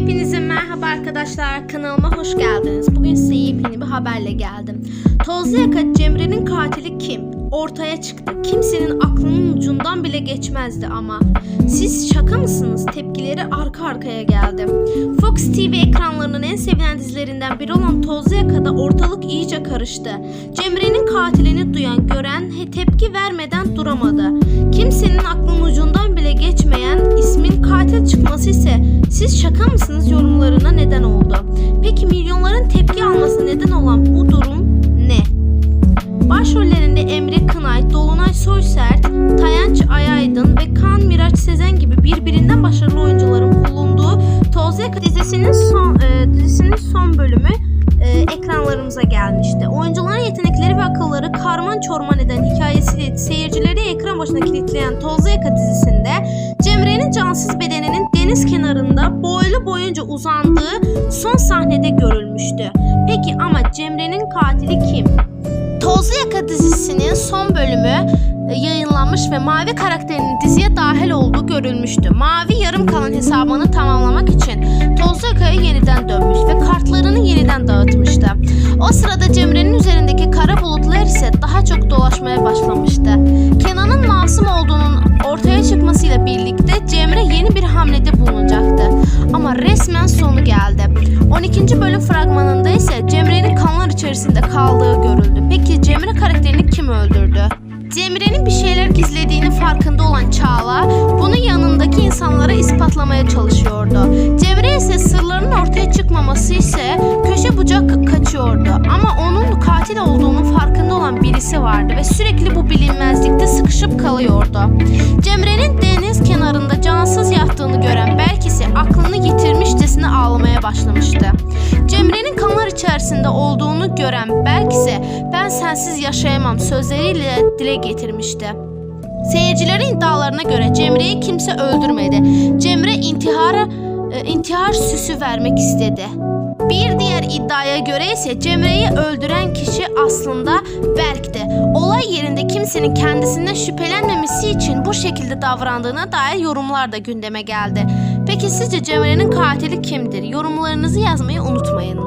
Hepinize merhaba arkadaşlar. Kanalıma hoş geldiniz. Bugün size yepyeni bir haberle geldim. Tozlu Yaka Cemre'nin katili kim? Ortaya çıktı. Kimsenin aklının ucundan bile geçmezdi ama. Siz şaka mısınız? Tepkileri arka arkaya geldi. Fox TV ekranlarının en sevilen dizilerinden biri olan Tozlu Yaka'da ortalık iyice karıştı. Cemre'nin katilini duyan, gören tepki vermeden duramadı. Kimsenin aklının ucundan bile geçmeyen ismin katil çıkması ise siz şaka mısınız yorumlarına neden oldu. Peki milyonların tepki alması neden olan bu durum ne? Başrollerinde Emre Kınay, Dolunay Soysert, Tayanç Ayaydın ve Kaan Miraç Sezen gibi birbirinden başarılı oyuncuların bulunduğu Tozlu Yaka dizisinin son, e, dizisinin son bölümü e, ekranlarımıza gelmişti. Oyuncuların yetenekleri ve akılları karman çorman eden hikayesiyle seyircileri ekran başına kilitleyen Tozlu Yaka dizisinde Cemre'nin cansız bedeninin deniz boylu boyunca uzandığı son sahnede görülmüştü. Peki ama Cemre'nin katili kim? Tozlu Yaka dizisinin son bölümü e, yayınlanmış ve Mavi karakterinin diziye dahil olduğu görülmüştü. Mavi yarım kalan hesabını tamamlamak için Tozlu Yaka'ya yeniden dönmüş ve kartlarını yeniden dağıtmıştı. O sırada Cemre'nin üzerindeki kara bulutlar ise daha çok dolaşmaya başlamıştı. Kenan'ın masum olduğunun ortaya çıkmasıyla birlikte Cemre yeni bir hamlede bulunacaktı. Resmen sonu geldi. 12. bölüm fragmanında ise Cemre'nin kanlar içerisinde kaldığı görüldü. Peki Cemre karakterini kim öldürdü? Cemre'nin bir şeyler gizlediğini farkında olan Çağla bunu yanındaki insanlara ispatlamaya çalışıyordu. Cemre ise sırlarının ortaya çıkmaması ise köşe bucak kaçıyordu. Ama onun katil olduğunun farkında olan birisi vardı ve sürekli bu bilinmezlikte sıkışıp kalıyordu. Cemre'nin deniz kenarında Cemre'nin kanlar içerisinde olduğunu gören belkisi ben sensiz yaşayamam sözleriyle dile getirmişti. Seyircilerin iddialarına göre Cemre'yi kimse öldürmedi. Cemre intihara, e, intihar süsü vermek istedi. Bir diğer iddiaya göre ise Cemre'yi öldüren kişi aslında Berk'ti. Olay yerinde kimsenin kendisinden şüphelenmemesi için bu şekilde davrandığına dair yorumlar da gündeme geldi. Peki sizce Cemre'nin katili kimdir? yorumlarınızı yazmayı unutmayın.